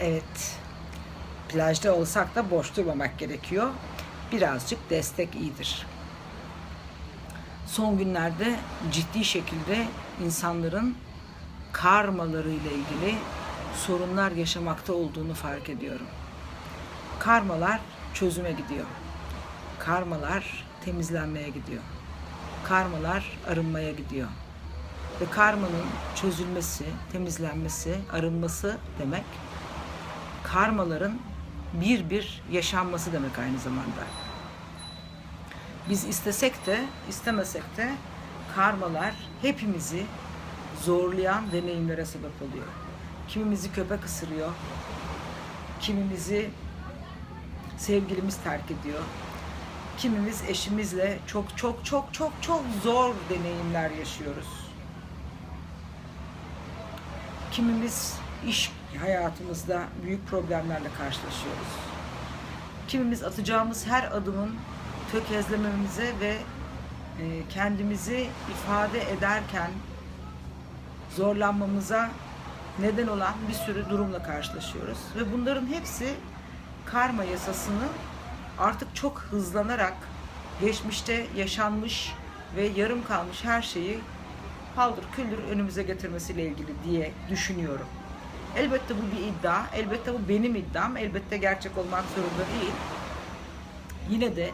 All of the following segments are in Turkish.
Evet. Plajda olsak da boş durmamak gerekiyor. Birazcık destek iyidir. Son günlerde ciddi şekilde insanların karmalarıyla ilgili sorunlar yaşamakta olduğunu fark ediyorum. Karmalar çözüme gidiyor. Karmalar temizlenmeye gidiyor. Karmalar arınmaya gidiyor. Ve karmanın çözülmesi, temizlenmesi, arınması demek karmaların bir bir yaşanması demek aynı zamanda. Biz istesek de istemesek de karmalar hepimizi zorlayan deneyimlere sebep oluyor. Kimimizi köpek ısırıyor, kimimizi sevgilimiz terk ediyor, kimimiz eşimizle çok çok çok çok çok zor deneyimler yaşıyoruz. Kimimiz iş hayatımızda büyük problemlerle karşılaşıyoruz. Kimimiz atacağımız her adımın tökezlememize ve e, kendimizi ifade ederken zorlanmamıza neden olan bir sürü durumla karşılaşıyoruz. Ve bunların hepsi karma yasasını artık çok hızlanarak geçmişte yaşanmış ve yarım kalmış her şeyi paldır küldür önümüze getirmesiyle ilgili diye düşünüyorum. Elbette bu bir iddia, elbette bu benim iddiam, elbette gerçek olmak zorunda değil. Yine de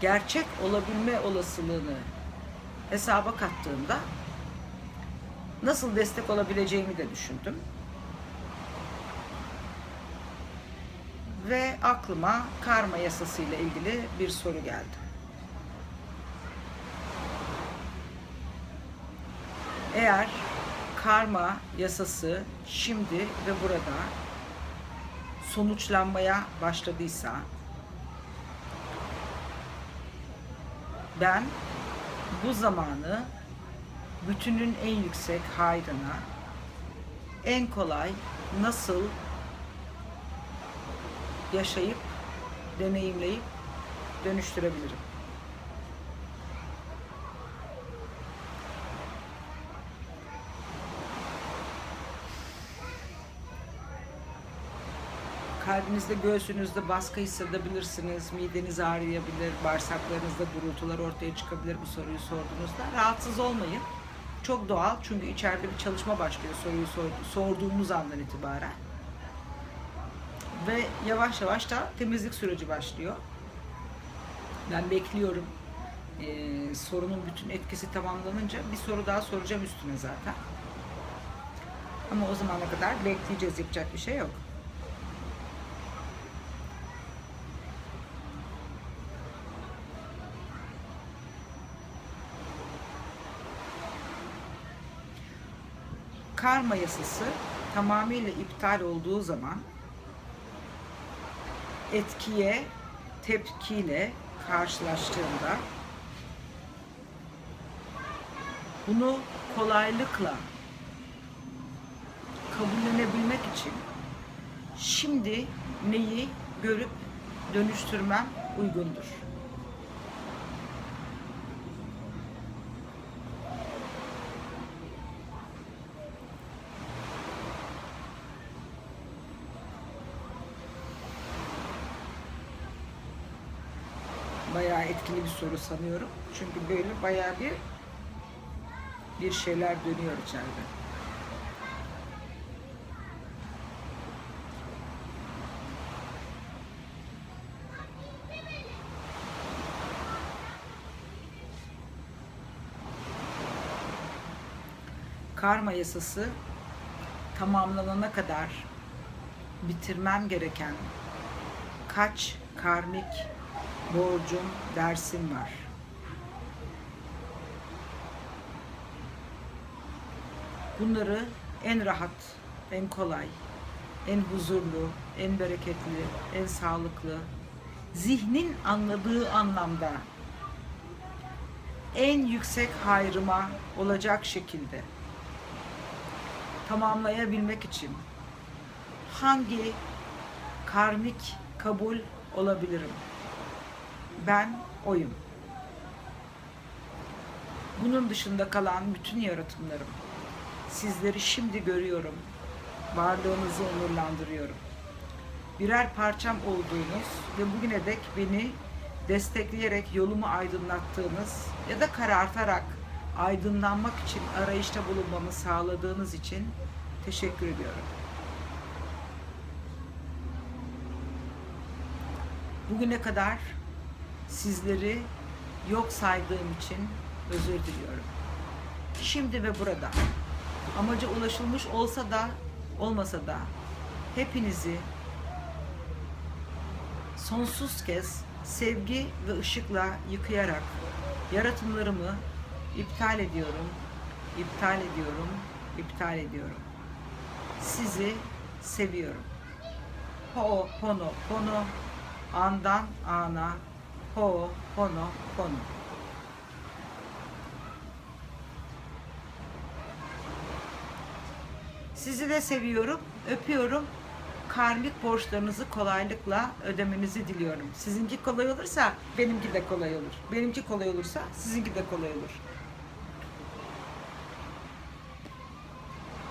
gerçek olabilme olasılığını hesaba kattığımda nasıl destek olabileceğimi de düşündüm. Ve aklıma karma yasası ile ilgili bir soru geldi. Eğer karma yasası şimdi ve burada sonuçlanmaya başladıysa ben bu zamanı bütünün en yüksek hayrına en kolay nasıl yaşayıp deneyimleyip dönüştürebilirim. Kalbinizde, göğsünüzde baskı hissedebilirsiniz, mideniz ağrıyabilir, bağırsaklarınızda gurultular ortaya çıkabilir bu soruyu sorduğunuzda. Rahatsız olmayın. Çok doğal çünkü içeride bir çalışma başlıyor soruyu sorduğumuz andan itibaren. Ve yavaş yavaş da temizlik süreci başlıyor. Ben bekliyorum. Ee, sorunun bütün etkisi tamamlanınca bir soru daha soracağım üstüne zaten. Ama o zamana kadar bekleyeceğiz, yapacak bir şey yok. Karma yasası tamamıyla iptal olduğu zaman etkiye tepkiyle karşılaştığında bunu kolaylıkla kabullenebilmek için şimdi neyi görüp dönüştürmem uygundur. Bayağı etkili bir soru sanıyorum. Çünkü böyle bayağı bir bir şeyler dönüyor içeride. Karma yasası tamamlanana kadar bitirmem gereken kaç karmik borcum, dersim var. Bunları en rahat, en kolay, en huzurlu, en bereketli, en sağlıklı, zihnin anladığı anlamda en yüksek hayrıma olacak şekilde tamamlayabilmek için hangi karmik kabul olabilirim? Ben oyum. Bunun dışında kalan bütün yaratımlarım. Sizleri şimdi görüyorum. Varlığınızı onurlandırıyorum. birer parçam olduğunuz ve bugüne dek beni destekleyerek yolumu aydınlattığınız ya da karartarak aydınlanmak için arayışta bulunmamı sağladığınız için teşekkür ediyorum. Bugüne kadar sizleri yok saydığım için özür diliyorum. Şimdi ve burada amaca ulaşılmış olsa da olmasa da hepinizi sonsuz kez sevgi ve ışıkla yıkayarak yaratımlarımı iptal ediyorum, iptal ediyorum, iptal ediyorum. Sizi seviyorum. Ho, pono, pono, andan ana, ho, pono, pono. Sizi de seviyorum, öpüyorum. Karmik borçlarınızı kolaylıkla ödemenizi diliyorum. Sizinki kolay olursa benimki de kolay olur. Benimki kolay olursa sizinki de kolay olur.